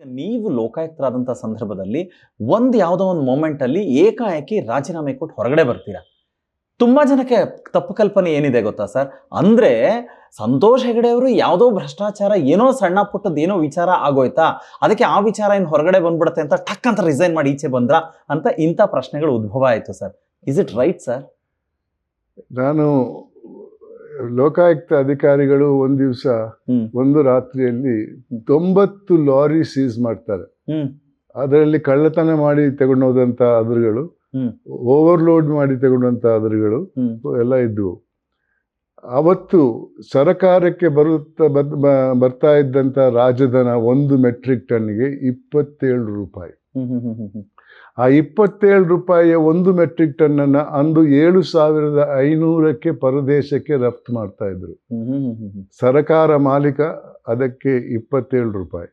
ನೀವು ಲೋಕಾಯುಕ್ತರಾದಂಥ ಸಂದರ್ಭದಲ್ಲಿ ಒಂದು ಯಾವುದೋ ಒಂದು ಮೂಮೆಂಟಲ್ಲಿ ಏಕಾಏಕಿ ರಾಜೀನಾಮೆ ಕೊಟ್ಟು ಹೊರಗಡೆ ಬರ್ತೀರಾ? ತುಂಬ ಜನಕ್ಕೆ ತಪ್ಪು ಕಲ್ಪನೆ ಏನಿದೆ ಗೊತ್ತಾ ಸರ್? ಅಂದರೆ ಸಂತೋಷ್ ಹೆಗಡೆ ಅವರು ಯಾವುದೋ ಭ್ರಷ್ಟಾಚಾರ, ಏನೋ ಸಣ್ಣ ಪುಟ್ಟದ್ದು ಏನೋ ವಿಚಾರ ಆಗೋಯ್ತಾ? ಅದಕ್ಕೆ ಆ ವಿಚಾರ ಏನು ಹೊರಗಡೆ ಬಂದ್ಬಿಡುತ್ತೆ ಅಂತ ಟಕ್ ಅಂತ ರಿಸೈನ್ ಮಾಡಿ ಈಚೆ ಬಂದ್ರಾ? ಅಂತ ಇಂಥ ಪ್ರಶ್ನೆಗಳು ಉದ್ಭವ ಆಯಿತು sir. Is it right sir ನಾನು ಲೋಕಾಯುಕ್ತ ಅಧಿಕಾರಿಗಳು ಒಂದು ದಿವಸ ಒಂದು ರಾತ್ರಿಯಲ್ಲಿ ತೊಂಬತ್ತು ಲಾರಿ ಸೀಸ್ ಮಾಡ್ತಾರೆ. ಅದರಲ್ಲಿ ಕಳ್ಳತನ ಮಾಡಿ ತಗೊಂಡೋದಂತ ಅದರುಗಳು. ಓವರ್ಲೋಡ್ ಮಾಡಿ ತಗೊಂಡಂತ ಅದರುಗಳು ಎಲ್ಲ ಇದ್ವು. ಅವತ್ತು ಸರಕಾರಕ್ಕೆ ಬರುತ್ತಾ ಬರ್ತಾ ಇದ್ದಂತ ರಾಜಧನ ಒಂದು ಮೆಟ್ರಿಕ್ ಟನ್ಗೆ ಇಪ್ಪತ್ತೇಳು ರೂಪಾಯಿ. ಆ ಇಪ್ಪತ್ತೇಳು ರೂಪಾಯಿಯ ಒಂದು ಮೆಟ್ರಿಕ್ ಟನ್ನನ್ನು ಅಂದು ಏಳು ಸಾವಿರದ ಐನೂರಕ್ಕೆ ಪರದೇಶಕ್ಕೆ ರಫ್ತು ಮಾಡ್ತಾ ಇದ್ರು. ಸರಕಾರ ಮಾಲೀಕ ಅದಕ್ಕೆ ಇಪ್ಪತ್ತೇಳು ರೂಪಾಯಿ.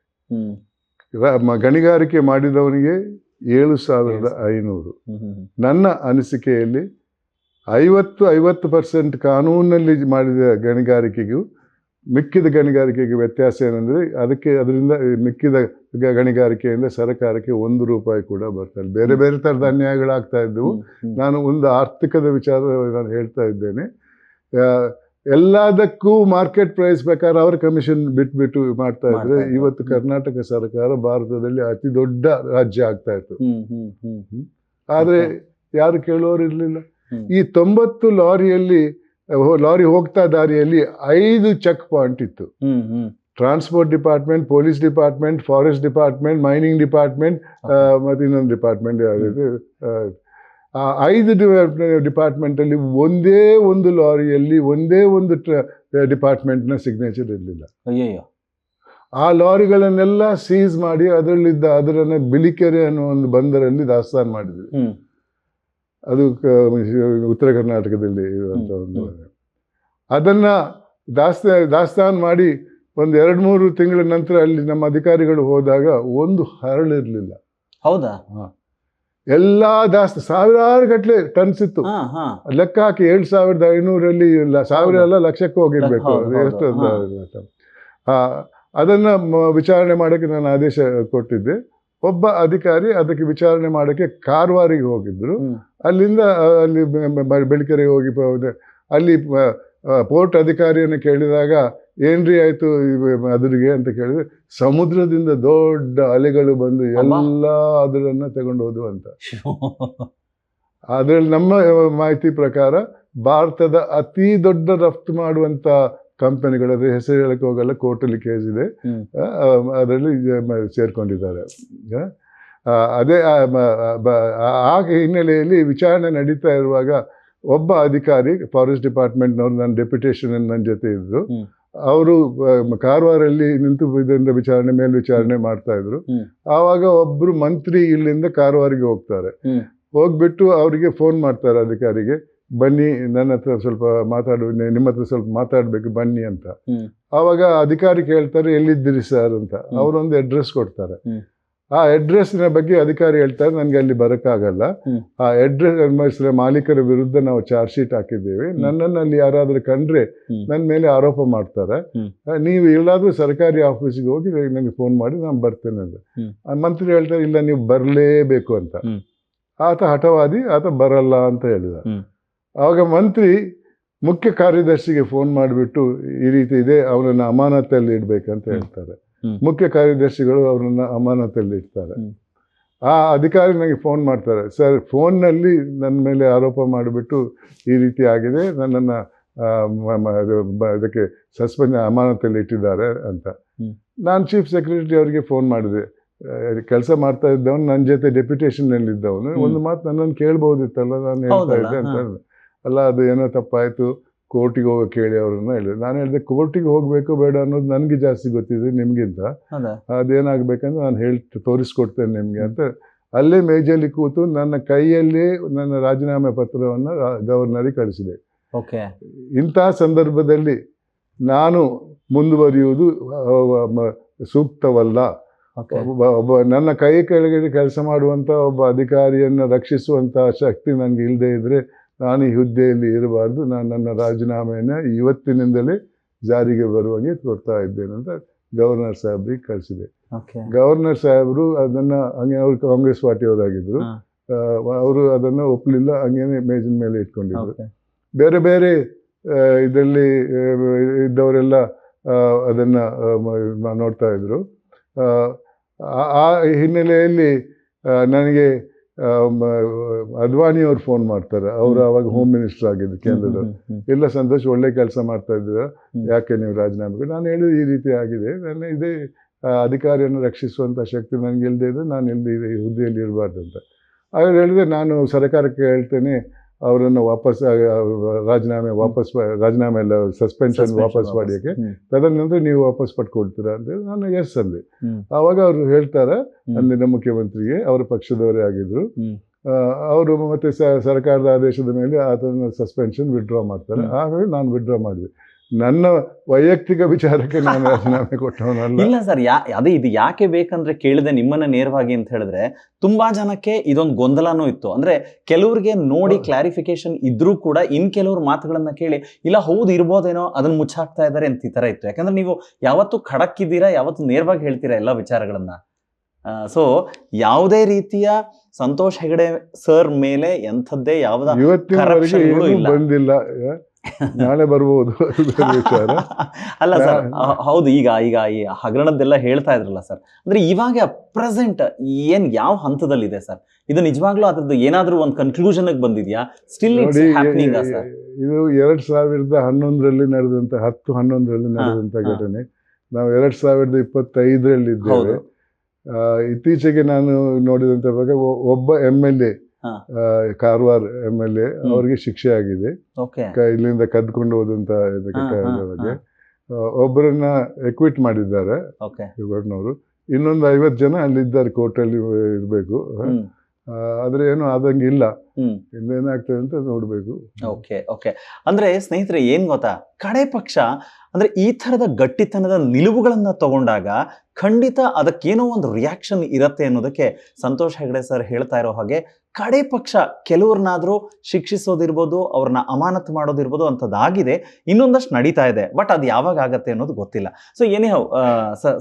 ಗಣಿಗಾರಿಕೆ ಮಾಡಿದವನಿಗೆ ಏಳು ಸಾವಿರದ ಐನೂರು. ನನ್ನ ಅನಿಸಿಕೆಯಲ್ಲಿ ಐವತ್ತು ಐವತ್ತು ಪರ್ಸೆಂಟ್ ಕಾನೂನಲ್ಲಿ ಮಾಡಿದ ಗಣಿಗಾರಿಕೆಗೂ ಮಿಕ್ಕಿದ ಗಣಿಗಾರಿಕೆಗೆ ವ್ಯತ್ಯಾಸ ಏನಂದರೆ ಅದಕ್ಕೆ ಅದರಿಂದ ಮಿಕ್ಕಿದ ಗಣಿಗಾರಿಕೆಯಿಂದ ಸರ್ಕಾರಕ್ಕೆ ಒಂದು ರೂಪಾಯಿ ಕೂಡ ಬರ್ತಾ ಇಲ್ಲ. ಬೇರೆ ಬೇರೆ ಥರದ ಅನ್ಯಾಯಗಳಾಗ್ತಾ ಇದ್ದವು. ನಾನು ಒಂದು ಆರ್ಥಿಕದ ವಿಚಾರ ನಾನು ಹೇಳ್ತಾ ಇದ್ದೇನೆ. ಎಲ್ಲದಕ್ಕೂ ಮಾರ್ಕೆಟ್ ಪ್ರೈಸ್ ಪ್ರಕಾರ ಅವರ ಕಮಿಷನ್ ಬಿಟ್ಬಿಟ್ಟು ಮಾಡ್ತಾ ಇದ್ರೆ. ಇವತ್ತು ಕರ್ನಾಟಕ ಸರ್ಕಾರ ಭಾರತದಲ್ಲಿ ಅತಿ ದೊಡ್ಡ ರಾಜ್ಯ ಆಗ್ತಾ ಇತ್ತು. ಆದರೆ ಯಾರು ಕೇಳೋರು ಇರಲಿಲ್ಲ. ಈ ತೊಂಬತ್ತು ಲಾರಿಯಲ್ಲಿ ಲಾರಿ ಹೋಗ್ತಾ ದಾರಿಯಲ್ಲಿ ಐದು ಚೆಕ್ ಪಾಯಿಂಟ್ ಇತ್ತು. Transport department police department forest department mining department ಮತ್ತು ಇನ್ನೊಂದು ಡಿಪಾರ್ಟ್ಮೆಂಟ್ ಆ ಐದು ಡಿಪಾರ್ಟ್ಮೆಂಟಲ್ಲಿ ಒಂದೇ ಒಂದು ಲಾರಿಯಲ್ಲಿ ಒಂದೇ ಒಂದು ಡಿಪಾರ್ಟ್ಮೆಂಟ್ನ ಸಿಗ್ನೇಚರ್ ಇರಲಿಲ್ಲ. ಅಯ್ಯಯ್ಯೋ. ಆ ಲಾರಿಗಳನ್ನೆಲ್ಲ ಸೀಸ್ ಮಾಡಿ ಅದರಲ್ಲಿದ್ದ ಅದರನ್ನು ಬಿಳಿಕೆರೆ ಅನ್ನೋ ಒಂದು ಬಂದರಲ್ಲಿ ದಾಸ್ತಾನು ಮಾಡಿದ್ವಿ. ಅದು ಉತ್ತರ ಕರ್ನಾಟಕದಲ್ಲಿ ಇರುವಂಥ ಒಂದು ಅದನ್ನ ದಾಸ್ತಾ ದಾಸ್ತಾನು ಮಾಡಿ ಒಂದು ಎರಡು ಮೂರು ತಿಂಗಳ ನಂತರ ಅಲ್ಲಿ ನಮ್ಮ ಅಧಿಕಾರಿಗಳು ಹೋದಾಗ ಒಂದು ಹರಳಿರಲಿಲ್ಲ ಹೌದಾ? ಎಲ್ಲ ದಾಸ್ತ ಸಾವಿರಾರು ಗಟ್ಟಲೆ ಟನ್ಸ್ ಇತ್ತು. ಲೆಕ್ಕ ಹಾಕಿ ಏಳು ಸಾವಿರದ ಐನೂರಲ್ಲಿ ಇಲ್ಲ ಸಾವಿರ. ಎಲ್ಲ ಲಕ್ಷಕ್ಕೆ ಹೋಗಿರ್ಬೇಕು. ಎಷ್ಟು ಅದನ್ನ ವಿಚಾರಣೆ ಮಾಡೋಕ್ಕೆ ನಾನು ಆದೇಶ ಕೊಟ್ಟಿದ್ದೆ. ಒಬ್ಬ ಅಧಿಕಾರಿ ಅದಕ್ಕೆ ವಿಚಾರಣೆ ಮಾಡೋಕ್ಕೆ ಕಾರವಾರಿಗೆ ಹೋಗಿದ್ರು. ಅಲ್ಲಿಂದ ಅಲ್ಲಿ ಬೆಳಕೆರೆಗೆ ಹೋಗಿ ಅಲ್ಲಿ ಪೋರ್ಟ್ ಅಧಿಕಾರಿಯನ್ನು ಕೇಳಿದಾಗ ಏನ್ರಿ ಆಯಿತು ಅದ್ರಿಗೆ ಅಂತ ಕೇಳಿದ್ರೆ ಸಮುದ್ರದಿಂದ ದೊಡ್ಡ ಅಲೆಗಳು ಬಂದು ಎಲ್ಲ ಅದರನ್ನು ತಗೊಂಡು ಹೋದ್ವು ಅಂತ. ಅದರಲ್ಲಿ ನಮ್ಮ ಮಾಹಿತಿ ಪ್ರಕಾರ ಭಾರತದ ಅತಿ ದೊಡ್ಡ ರಫ್ತು ಮಾಡುವಂತ ಕಂಪನಿಗಳ ಹೆಸರು ಹೇಳಕ್ಕೆ ಹೋಗಲ್ಲ ಕೋರ್ಟಲ್ಲಿ ಕೇಸ್ ಇದೆ. ಅದರಲ್ಲಿ ಸೇರ್ಕೊಂಡಿದ್ದಾರೆ. ಅದೇ ಆ ಹಿನ್ನೆಲೆಯಲ್ಲಿ ವಿಚಾರಣೆ ನಡೀತಾ ಇರುವಾಗ ಒಬ್ಬ ಅಧಿಕಾರಿ ಫಾರೆಸ್ಟ್ ಡಿಪಾರ್ಟ್ಮೆಂಟ್ನವ್ರು ನನ್ನ ಡೆಪ್ಯುಟೇಷನ್ ನನ್ನ ಜೊತೆ ಇದ್ದರು. ಅವರು ಕಾರವಾರಲ್ಲಿ ನಿಂತು ಇದರಿಂದ ವಿಚಾರಣೆ ಮೇಲ್ವಿಚಾರಣೆ ಮಾಡ್ತಾ ಇದ್ರು ಆವಾಗ ಒಬ್ಬರು ಮಂತ್ರಿ ಇಲ್ಲಿಂದ ಕಾರವಾರಿಗೆ ಹೋಗ್ತಾರೆ. ಹೋಗ್ಬಿಟ್ಟು ಅವರಿಗೆ ಫೋನ್ ಮಾಡ್ತಾರೆ ಅಧಿಕಾರಿಗೆ. ಬನ್ನಿ ನನ್ನ ಹತ್ರ ಸ್ವಲ್ಪ ಮಾತಾಡು ನಿಮ್ಮ ಹತ್ರ ಸ್ವಲ್ಪ ಮಾತಾಡಬೇಕು ಬನ್ನಿ ಅಂತ. ಅವಾಗ ಆವಾಗ ಅಧಿಕಾರಿ ಕೇಳ್ತಾರೆ ಎಲ್ಲಿದ್ದೀರಿ ಸರ್ ಅಂತ. ಅವರೊಂದು ಅಡ್ರೆಸ್ ಕೊಡ್ತಾರೆ. ಆ ಅಡ್ರೆಸ್ನ ಬಗ್ಗೆ ಅಧಿಕಾರಿ ಹೇಳ್ತಾರೆ ನನಗೆ ಅಲ್ಲಿ ಬರೋಕ್ಕಾಗಲ್ಲ. ಆ ಅಡ್ರೆಸ್ ಮಾಲೀಕರ ವಿರುದ್ಧ ನಾವು ಚಾರ್ಜ್ ಶೀಟ್ ಹಾಕಿದ್ದೇವೆ. ನನ್ನನ್ನು ಅಲ್ಲಿ ಯಾರಾದರೂ ಕಂಡ್ರೆ ನನ್ನ ಮೇಲೆ ಆರೋಪ ಮಾಡ್ತಾರೆ. ನೀವು ಎಲ್ಲಾದರೂ ಸರ್ಕಾರಿ ಆಫೀಸಿಗೆ ಹೋಗಿ ನನಗೆ ಫೋನ್ ಮಾಡಿ ನಾನು ಬರ್ತೇನೆ ಅಂತ ಮಂತ್ರಿ ಹೇಳ್ತಾರೆ ಇಲ್ಲ ನೀವು ಬರಲೇಬೇಕು ಅಂತ. ಆತ ಹಠವಾದಿ ಆತ ಬರಲ್ಲ ಅಂತ ಹೇಳಿದ. ಆವಾಗ ಮಂತ್ರಿ ಮುಖ್ಯ ಕಾರ್ಯದರ್ಶಿಗೆ ಫೋನ್ ಮಾಡಿಬಿಟ್ಟು ಈ ರೀತಿ ಇದೆ ಅವರನ್ನು ಅಮಾನತಲ್ಲಿ ಇಡಬೇಕಂತ. ಹೇಳ್ತಾರೆ. ಮುಖ್ಯ ಕಾರ್ಯದರ್ಶಿಗಳು ಅವರನ್ನು ಅಮಾನತಲ್ಲಿ ಇಡ್ತಾರೆ. ಆ ಅಧಿಕಾರಿ ನನಗೆ ಫೋನ್ ಮಾಡ್ತಾರೆ ಸರ್ ಫೋನ್ನಲ್ಲಿ ನನ್ನ ಮೇಲೆ ಆರೋಪ ಮಾಡಿಬಿಟ್ಟು ಈ ರೀತಿ ಆಗಿದೆ ನನ್ನನ್ನು ಅದಕ್ಕೆ ಸಸ್ಪೆಂಡ್ ಅಮಾನತಲ್ಲಿ ಇಟ್ಟಿದ್ದಾರೆ ಅಂತ. ನಾನು ಚೀಫ್ ಸೆಕ್ರೆಟರಿ ಅವರಿಗೆ ಫೋನ್ ಮಾಡಿದೆ. ಕೆಲಸ ಮಾಡ್ತಾ ಇದ್ದವನು ನನ್ನ ಜೊತೆ ಡೆಪ್ಯುಟೇಷನ್ನಲ್ಲಿ ಇದ್ದವನು ಒಂದು ಮಾತು ನನ್ನನ್ನು ಕೇಳ್ಬೋದಿತ್ತಲ್ಲ ನಾನು ಹೇಳ್ತಾ ಇದ್ದೆ ಅಂತ. ಅಲ್ಲ ಅದು ಏನೋ ತಪ್ಪಾಯಿತು ಕೋರ್ಟಿಗೆ ಹೋಗೋಕೆ ಕೇಳಿ ಅವ್ರನ್ನ ಹೇಳಿದೆ ನಾನು ಹೇಳಿದೆ ಕೋರ್ಟಿಗೆ ಹೋಗಬೇಕು ಬೇಡ ಅನ್ನೋದು ನನಗೆ ಜಾಸ್ತಿ ಗೊತ್ತಿದೆ ನಿಮಗಿಂತ. ಅದೇನಾಗಬೇಕಂದ್ರೆ ನಾನು ಹೇಳಿ ತೋರಿಸ್ಕೊಡ್ತೇನೆ ನಿಮಗೆ ಅಂತ. ಅಲ್ಲೇ ಮೇಜಲ್ಲಿ ಕೂತು ನನ್ನ ಕೈಯಲ್ಲೇ ನನ್ನ ರಾಜೀನಾಮೆ ಪತ್ರವನ್ನು ಗವರ್ನರಿಗೆ ಕಳಿಸಿದೆ. ಓಕೆ. ಇಂಥ ಸಂದರ್ಭದಲ್ಲಿ ನಾನು ಮುಂದುವರಿಯುವುದು ಸೂಕ್ತವಲ್ಲ. ಒಬ್ಬ ಒಬ್ಬ ನನ್ನ ಕೈ ಕೆಳಗಡೆ ಕೆಲಸ ಮಾಡುವಂಥ ಒಬ್ಬ ಅಧಿಕಾರಿಯನ್ನು ರಕ್ಷಿಸುವಂಥ ಶಕ್ತಿ ನನಗೆ ಇಲ್ಲದೆ ಇದ್ದರೆ ನಾನು ಈ ಹುದ್ದೆಯಲ್ಲಿ ಇರಬಾರ್ದು ನಾನು ನನ್ನ ರಾಜೀನಾಮೆಯನ್ನು ಇವತ್ತಿನಿಂದಲೇ ಜಾರಿಗೆ ಬರುವಾಗೆ ಕೊಡ್ತಾ ಇದ್ದೇನೆ ಅಂತ ಗವರ್ನರ್ ಸಾಹೇಬ್ರಿಗೆ ಕಳಿಸಿದೆ. ಗವರ್ನರ್ ಸಾಹೇಬರು ಅದನ್ನು ಹಂಗೆ ಅವರು ಕಾಂಗ್ರೆಸ್ ಪಾರ್ಟಿಯವರಾಗಿದ್ದರು. ಅವರು ಅದನ್ನು ಒಪ್ಪಲಿಲ್ಲ ಹಂಗೇನೆ ಮೇಜಿನ ಮೇಲೆ ಇಟ್ಕೊಂಡಿದ್ರು. ಬೇರೆ ಬೇರೆ ಇದರಲ್ಲಿ ಇದ್ದವರೆಲ್ಲ ಅದನ್ನು ನೋಡ್ತಾ ಇದ್ರು. ಆ, ಹಿನ್ನೆಲೆಯಲ್ಲಿ ನನಗೆ ಅದ್ವಾನಿ ಅವ್ರು ಫೋನ್ ಮಾಡ್ತಾರೆ. ಅವರು. ಅವಾಗ ಹೋಮ್ ಮಿನಿಸ್ಟರ್ ಆಗಿದ್ದು ಕೇಂದ್ರದ. ಎಲ್ಲ. ಸಂತೋಷ್ ಒಳ್ಳೆ ಕೆಲಸ ಮಾಡ್ತಾ ಇದ್ದೀರಾ? ಯಾಕೆ ನೀವು ರಾಜೀನಾಮೆ ನಾನು ಹೇಳಿದ ಈ ರೀತಿ ಆಗಿದೆ. ನನ್ನ ಇದೇ ಅಧಿಕಾರಿಯನ್ನು ರಕ್ಷಿಸುವಂಥ ಶಕ್ತಿ ನನಗೆ ಇಲ್ಲದೆ ಇದೆ ನಾನು ಇಲ್ಲಿ ಈ ಹುದ್ದೆಯಲ್ಲಿ ಇರಬಾರ್ದು ಅಂತ. ಆಗ ಹೇಳಿದೆ ನಾನು ಸರ್ಕಾರಕ್ಕೆ ಹೇಳ್ತೇನೆ ಅವರನ್ನು ವಾಪಸ್ ರಾಜೀನಾಮೆ ವಾಪಸ್ ರಾಜೀನಾಮೆ ಎಲ್ಲ ಸಸ್ಪೆನ್ಷನ್ ವಾಪಸ್. ಮಾಡಿಯಕ್ಕೆ ತದನಂತರ ನೀವು ವಾಪಸ್ ಪಟ್ಕೊಳ್ತೀರಾ ಅಂತ ಹೇಳಿ ನಾನು ಎಸ್ ಅಂದೆ ಆವಾಗ ಅವರು ಹೇಳ್ತಾರೆ. ಅಂದಿನ ಮುಖ್ಯಮಂತ್ರಿಗೆ ಅವರ ಪಕ್ಷದವರೇ ಆಗಿದ್ರು. ಅವರು ಮತ್ತೆ ಸರ್ಕಾರದ ಆದೇಶದ ಮೇಲೆ ಆತನ ಸಸ್ಪೆನ್ಷನ್ ವಿಡ್ರಾ ಮಾಡ್ತಾರೆ. ಹಾಗಾಗಿ ನಾನು ವಿಡ್ರಾ ಮಾಡಿದೆ ನನ್ನ ವೈಯಕ್ತಿಕ ವಿಚಾರಕ್ಕೆ ನಾನು ರಾಜೀನಾಮೆ ಕೊಟ್ಟವನಲ್ಲ. ಇಲ್ಲ ಸರ್ ಯಾ ಅದೇ ಇದು ಯಾಕೆ ಬೇಕಂದ್ರೆ ಕೇಳಿದೆ ನಿಮ್ಮನ್ನ ನೇರವಾಗಿ ಅಂತ ಹೇಳಿದ್ರೆ ತುಂಬಾ ಜನಕ್ಕೆ ಇದೊಂದು ಗೊಂದಲನೂ ಇತ್ತು. ಅಂದ್ರೆ ಕೆಲವ್ರಿಗೆ ನೋಡಿ ಕ್ಲಾರಿಫಿಕೇಶನ್ ಇದ್ರೂ ಕೂಡ ಇನ್ ಕೆಲವ್ರ ಮಾತುಗಳನ್ನ ಕೇಳಿ ಇಲ್ಲ ಹೌದು ಇರ್ಬೋದೇನೋ ಅದನ್ನ ಮುಚ್ಚಾಕ್ತಾ ಇದ್ದಾರೆ ಅಂತ ಈ ತರ ಇತ್ತು. ಯಾಕಂದ್ರೆ ನೀವು ಯಾವತ್ತು ಖಡಕ್ ಇದ್ದೀರಾ ಯಾವತ್ತು ನೇರವಾಗಿ ಹೇಳ್ತೀರಾ ಎಲ್ಲ ವಿಚಾರಗಳನ್ನ? ಸೊ ಯಾವುದೇ ರೀತಿಯ ಸಂತೋಷ್ ಹೆಗಡೆ ಸರ್ ಮೇಲೆ ಎಂಥದ್ದೇ ಯಾವ್ದ ಬಂದಿಲ್ಲ? ನಾಳೆ ಬರ್ಬೋದು ಅಲ್ಲ ಸರ್ ಹೌದು ಈಗ ಈಗ ಈ ಹಗರಣದ್ದೆಲ್ಲ ಹೇಳ್ತಾ ಇದ್ರಲ್ಲ ಸರ್ ಅಂದ್ರೆ ಇವಾಗ ಪ್ರೆಸೆಂಟ್ ಏನ್ ಯಾವ ಹಂತದಲ್ಲಿದೆ ಸರ್? ಇದು ನಿಜವಾಗ್ಲೂ ಅದ್ರದ್ದು ಏನಾದ್ರೂ ಒಂದು ಕನ್ಕ್ಲೂಷನ್ ಬಂದಿದ್ಯಾ? ಸ್ಟಿಲ್ ಇದು ಎರಡ್ ಸಾವಿರದ ಹನ್ನೊಂದರಲ್ಲಿ ನಡೆದಂತ ಹತ್ತು ಹನ್ನೊಂದರಲ್ಲಿ ನಡೆದಂತ. ಘಟನೆ. ನಾವು ಎರಡ್ ಸಾವಿರದ ಇಪ್ಪತ್ತೈದರಲ್ಲಿ ಇದ್ದೇವೆ ಇತ್ತೀಚೆಗೆ ನಾನು ನೋಡಿದಂತ ಬಗ್ಗೆ ಒಬ್ಬ M L A. Karwar M L A. ಅವರಿಗೆ ಶಿಕ್ಷೆ ಆಗಿದೆ. ಇಲ್ಲಿಂದ ಕದ್ಕೊಂಡು ಹೋದಂತ ಇದಕ್ಕೆ ಒಬ್ಬರನ್ನ ಎಕ್ವಿಟ್ ಮಾಡಿದ್ದಾರೆ. ಐವತ್ ಇನ್ನೊಂದು ಐವತ್ತು ಜನ ಅಲ್ಲಿದ್ದಾರೆ ಕೋರ್ಟಲ್ಲಿ ಇರಬೇಕು. ಆದ್ರೆ ಏನು ಆದಂಗೆ ಇಲ್ಲ. ಇನ್ನೇನಾಗ್ತದೆ ಅಂತ ನೋಡ್ಬೇಕು. Okay okay. ಅಂದ್ರೆ ಸ್ನೇಹಿತರೆ ಏನ್ ಗೊತ್ತಾ? ಕಡೆ ಪಕ್ಷ ಅಂದ್ರೆ ಈ ತರದ ಗಟ್ಟಿತನದ ನಿಲುವುಗಳನ್ನ ತಗೊಂಡಾಗ ಖಂಡಿತ ಅದಕ್ಕೇನೋ ಒಂದು ರಿಯಾಕ್ಷನ್ ಇರುತ್ತೆ ಅನ್ನೋದಕ್ಕೆ ಸಂತೋಷ್ ಹೆಗಡೆ ಸರ್ ಹೇಳ್ತಾ ಇರೋ ಹಾಗೆ, ಕಡೆ ಪಕ್ಷ ಕೆಲವ್ರನ್ನಾದರೂ ಶಿಕ್ಷಿಸೋದಿರ್ಬೋದು, ಅವ್ರನ್ನ ಅಮಾನತು ಮಾಡೋದಿರ್ಬೋದು ಅಂಥದ್ದಾಗಿದೆ ಇನ್ನೊಂದಷ್ಟು ನಡೀತಾ ಇದೆ ಬಟ್ ಅದು ಯಾವಾಗ ಆಗತ್ತೆ ಅನ್ನೋದು ಗೊತ್ತಿಲ್ಲ. ಸೊ ಏನೇ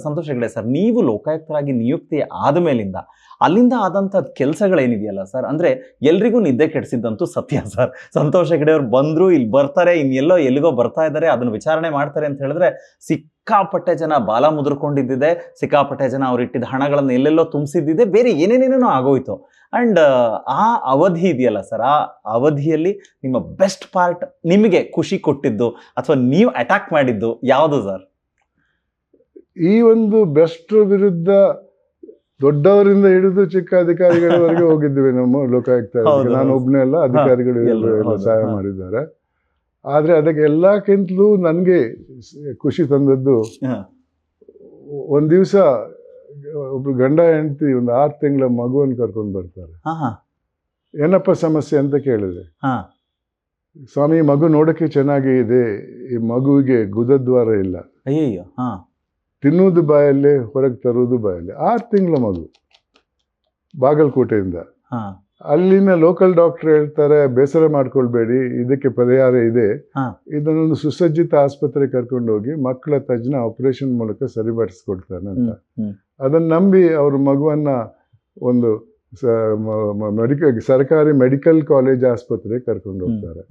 ಸಂತೋಷ್ ಹೆಗಡೆ ಸರ್ ನೀವು ಲೋಕಾಯುಕ್ತರಾಗಿ ನಿಯುಕ್ತಿ ಆದ ಮೇಲಿಂದ ಅಲ್ಲಿಂದ ಆದಂಥ ಕೆಲಸಗಳೇನಿದೆಯಲ್ಲ ಸರ್ ಅಂದರೆ ಎಲ್ರಿಗೂ ನಿದ್ದೆ ಕೆಡಿಸಿದ್ದಂತೂ ಸತ್ಯ ಸರ್ ಸಂತೋಷ್ ಹೆಗಡೆ ಅವ್ರು ಬಂದರು ಇಲ್ಲಿ ಬರ್ತಾರೆ ಇನ್ನೆಲ್ಲೋ ಎಲ್ಲಿಗೋ ಬರ್ತಾ ಇದ್ದಾರೆ ಅದನ್ನು ವಿಚಾರಣೆ ಮಾಡ್ತಾರೆ ಅಂತ ಹೇಳಿದ್ರೆ ಸಿಕ್ಕಾಪಟ್ಟೆ ಜನ ಬಾಲ ಮುದ್ರಕೊಂಡಿದ್ದಿದೆ ಸಿಕ್ಕಾಪಟ್ಟೆ ಜನ ಅವ್ರು ಇಟ್ಟಿದ್ದ ಹಣಗಳನ್ನು ಎಲ್ಲೆಲ್ಲೋ ತುಂಬಿಸಿದ್ದಿದೆ ಬೇರೆ ಏನೇನೇನೋ ಆಗೋಯ್ತು. ಅಂಡ್ ಆ ಅವಧಿ ಇದೆಯಲ್ಲ ಸರ್ ಆ ಅವಧಿಯಲ್ಲಿ ನಿಮ್ಮ ಬೆಸ್ಟ್ ಪಾರ್ಟ್ ನಿಮಗೆ ಖುಷಿ ಕೊಟ್ಟಿದ್ದು ಅಥವಾ ನೀವು ಅಟ್ಯಾಕ್ ಮಾಡಿದ್ದು ಯಾವುದು ಸರ್? ಈ ಒಂದು ಬೆಸ್ಟ್ ವಿರುದ್ಧ ದೊಡ್ಡವರಿಂದ ಹಿಡಿದು ಚಿಕ್ಕ ಅಧಿಕಾರಿಗಳವರೆಗೆ ಹೋಗಿದ್ವಿ ನಮ್ಮ ಲೋಕಾಯುಕ್ತ. ನಾನು ಒಬ್ಬನೇ ಅಲ್ಲ ಅಧಿಕಾರಿಗಳು ಎಲ್ಲ ಸಹಾಯ ಮಾಡಿದ್ದಾರೆ. ಆದ್ರೆ ಅದಕ್ಕೆ ಎಲ್ಲಕ್ಕಿಂತಲೂ ನನಗೆ ಖುಷಿ ತಂದದ್ದು ಒಂದು ದಿವಸ ಒಬ್ರು ಗಂಡ ಹೆಂಡತಿ ಒಂದು ಆರು ತಿಂಗಳ ಮಗುವನ್ನು ಕರ್ಕೊಂಡು ಬರ್ತಾರೆ. ಏನಪ್ಪ ಸಮಸ್ಯೆ ಅಂತ ಕೇಳಿದೆ. ಹಾ. ಸ್ವಾಮಿ ಮಗು ನೋಡಕ್ಕೆ ಚೆನ್ನಾಗಿ ಇದೆ. ಈ ಮಗುವಿಗೆ ಗುದದ್ವಾರ ಇಲ್ಲ. ಅಯ್ಯಯ್ಯೋ ಹಾ. ತಿನ್ನುವುದು ಬಾಯಲ್ಲೇ ಹೊರಗೆ ತರುವುದು ಬಾಯಲ್ಲೇ. ಆರು ತಿಂಗಳ ಮಗು. ಬಾಗಲಕೋಟೆಯಿಂದ. ಹಾ. ಅಲ್ಲಿನ ಲೋಕಲ್ ಡಾಕ್ಟರ್ ಹೇಳ್ತಾರೆ ಬೇಸರ ಮಾಡ್ಕೊಳ್ಬೇಡಿ ಇದಕ್ಕೆ ಪರಿಹಾರ ಇದೆ. ಇದನ್ನೊಂದು ಸುಸಜ್ಜಿತ ಆಸ್ಪತ್ರೆ ಕರ್ಕೊಂಡು ಹೋಗಿ ಮಕ್ಕಳ ತಜ್ಞ ಆಪರೇಷನ್ ಮೂಲಕ ಸರಿಪಡಿಸ್ಕೊಡ್ತಾನೆ ಅಂತ. ಅದನ್ನ ನಂಬಿ ಅವ್ರ ಮಗುವನ್ನ ಒಂದು ಮೆಡಿಕಲ್ ಸರ್ಕಾರಿ ಮೆಡಿಕಲ್ ಕಾಲೇಜ್ ಆಸ್ಪತ್ರೆಗೆ ಕರ್ಕೊಂಡು ಹೋಗ್ತಾರೆ.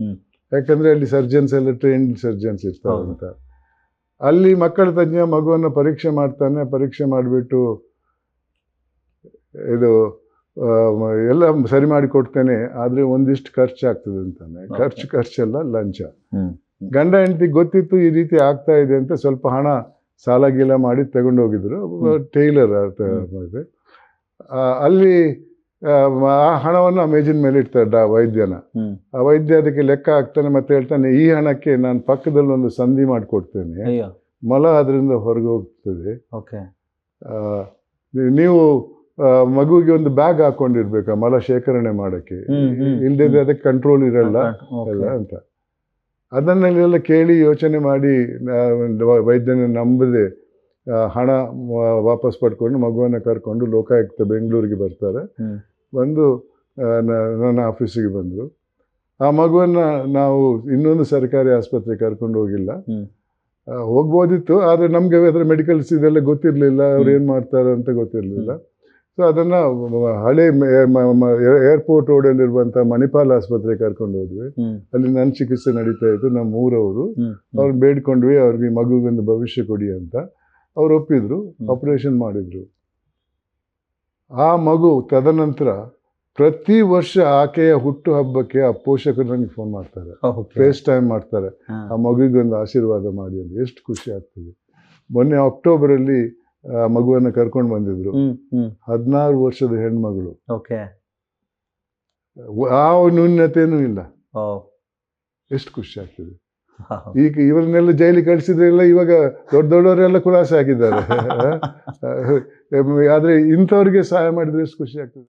ಯಾಕಂದ್ರೆ ಅಲ್ಲಿ ಸರ್ಜನ್ಸ್ ಎಲ್ಲ ಟ್ರೈನ್ಡ್ ಸರ್ಜನ್ಸ್ ಇರ್ತಾರೆ ಅಂತ. ಅಲ್ಲಿ ಮಕ್ಕಳ ತಜ್ಞ ಮಗುವನ್ನ ಪರೀಕ್ಷೆ ಮಾಡ್ತಾನೆ ಪರೀಕ್ಷೆ ಮಾಡಿಬಿಟ್ಟು ಇದು ಎಲ್ಲ ಸರಿ ಮಾಡಿ ಕೊಡ್ತೇನೆ ಆದ್ರೆ ಒಂದಿಷ್ಟು ಖರ್ಚಾಗ್ತದೆ ಅಂತಾನೆ. Okay. ಖರ್ಚು ಖರ್ಚೆಲ್ಲ ಲಂಚ. ಗಂಡ ಹೆಂಡತಿ ಗೊತ್ತಿತ್ತು ಈ ರೀತಿ ಆಗ್ತಾ ಇದೆ ಅಂತ ಸ್ವಲ್ಪ ಹಣ ಸಾಲ ಗೀಲ ಮಾಡಿ ತಗೊಂಡು ಹೋಗಿದ್ರು. ಟೈಲರ್ ಅಲ್ಲಿ ಆ, ಹಣವನ್ನು ಆ ಮೇಜಿನ ಮೇಲೆ ಇಡ್ತಾರೆ ಡಾ ವೈದ್ಯನ. ಆ ವೈದ್ಯ ಅದಕ್ಕೆ ಲೆಕ್ಕ ಹಾಕ್ತಾನೆ ಮತ್ತೆ ಹೇಳ್ತಾನೆ ಈ ಹಣಕ್ಕೆ ನಾನು ಪಕ್ಕದಲ್ಲಿ ಒಂದು ಸಂಧಿ ಮಾಡಿಕೊಡ್ತೇನೆ ಮೊಲ ಅದರಿಂದ ಹೊರಗೆ ಹೋಗ್ತದೆ. ಓಕೆ ನೀವು ಮಗುವಿಗೆ ಒಂದು ಬ್ಯಾಗ್ ಹಾಕೊಂಡಿರ್ಬೇಕು ಮಲ ಶೇಖರಣೆ ಮಾಡಕ್ಕೆ. ಇಲ್ದಿದ್ರೆ ಅದಕ್ಕೆ ಕಂಟ್ರೋಲ್ ಇರಲ್ಲ. ಎಲ್ಲ ಅಂತ. ಅದನ್ನೆಲ್ಲ ಕೇಳಿ ಯೋಚನೆ ಮಾಡಿ ವೈದ್ಯನ ನಂಬದೆ ಹಣ ವಾಪಸ್ ಪಡ್ಕೊಂಡು ಮಗುವನ್ನ ಕರ್ಕೊಂಡು ಲೋಕಾಯುಕ್ತ ಬೆಂಗಳೂರಿಗೆ ಬರ್ತಾರೆ. ಬಂದು ನನ್ನ ಆಫೀಸಿಗೆ ಬಂದರು. ಆ ಮಗುವನ್ನ ನಾವು ಇನ್ನೊಂದು ಸರ್ಕಾರಿ ಆಸ್ಪತ್ರೆಗೆ ಕರ್ಕೊಂಡು ಹೋಗಿಲ್ಲ. ಹೋಗ್ಬೋದಿತ್ತು ಆದರೆ ನಮಗೆ ಅದರ ಮೆಡಿಕಲ್ಸ್ ಇದೆಲ್ಲ ಗೊತ್ತಿರಲಿಲ್ಲ. ಅವ್ರು. ಏನು ಮಾಡ್ತಾರೆ ಅಂತ ಗೊತ್ತಿರಲಿಲ್ಲ. ಸೊ ಅದನ್ನು ಹಳೆ ಏರ್ಪೋರ್ಟ್ ರೋಡಲ್ಲಿರುವಂಥ ಮಣಿಪಾಲ್ ಆಸ್ಪತ್ರೆಗೆ ಕರ್ಕೊಂಡು ಹೋದ್ವಿ. ಅಲ್ಲಿ ನನ್ನ ಚಿಕಿತ್ಸೆ ನಡೀತಾ ಇತ್ತು ನಮ್ಮ ಊರವರು. ಅವ್ರು ಬೇಡ್ಕೊಂಡ್ವಿ ಅವ್ರಿಗೆ ಮಗುಗೊಂದು ಭವಿಷ್ಯ ಕೊಡಿ ಅಂತ. ಅವ್ರು ಒಪ್ಪಿದ್ರು ಆಪರೇಷನ್ ಮಾಡಿದ್ರು. ಆ ಮಗು ತದನಂತರ ಪ್ರತಿ ವರ್ಷ ಆಕೆಯ ಹುಟ್ಟು ಹಬ್ಬಕ್ಕೆ ಆ ಪೋಷಕರು ನನಗೆ ಫೋನ್ ಮಾಡ್ತಾರೆ. ಫೇಸ್ ಟೈಮ್ ಮಾಡ್ತಾರೆ. ಆ ಮಗುವಿಗೆ ಒಂದು ಆಶೀರ್ವಾದ ಮಾಡಿ ಅಂತ. ಎಷ್ಟು ಖುಷಿ ಆಗ್ತದೆ. ಮೊನ್ನೆ ಅಕ್ಟೋಬರಲ್ಲಿ ಮಗುವನ್ನು ಕರ್ಕೊಂಡು ಬಂದಿದ್ರು. ಹದಿನಾರು ವರ್ಷದ ಹೆಣ್ಮಗಳು. ಯಾವ ನ್ಯೂನ್ಯತೆಯೂ ಇಲ್ಲ. ಎಷ್ಟು ಖುಷಿ ಆಗ್ತದೆ. ಈಗ ಇವರನ್ನೆಲ್ಲ ಜೈಲಿಗೆ ಕಳಿಸಿದ್ರೆಲ್ಲ ಇವಾಗ ದೊಡ್ಡ ದೊಡ್ಡವರೆಲ್ಲ ಖುಲಾಸೆ ಆಗಿದ್ದಾರೆ. ಆದ್ರೆ ಇಂಥವ್ರಿಗೆ ಸಹಾಯ ಮಾಡಿದ್ರೆ ಎಷ್ಟು ಖುಷಿ ಆಗ್ತದೆ.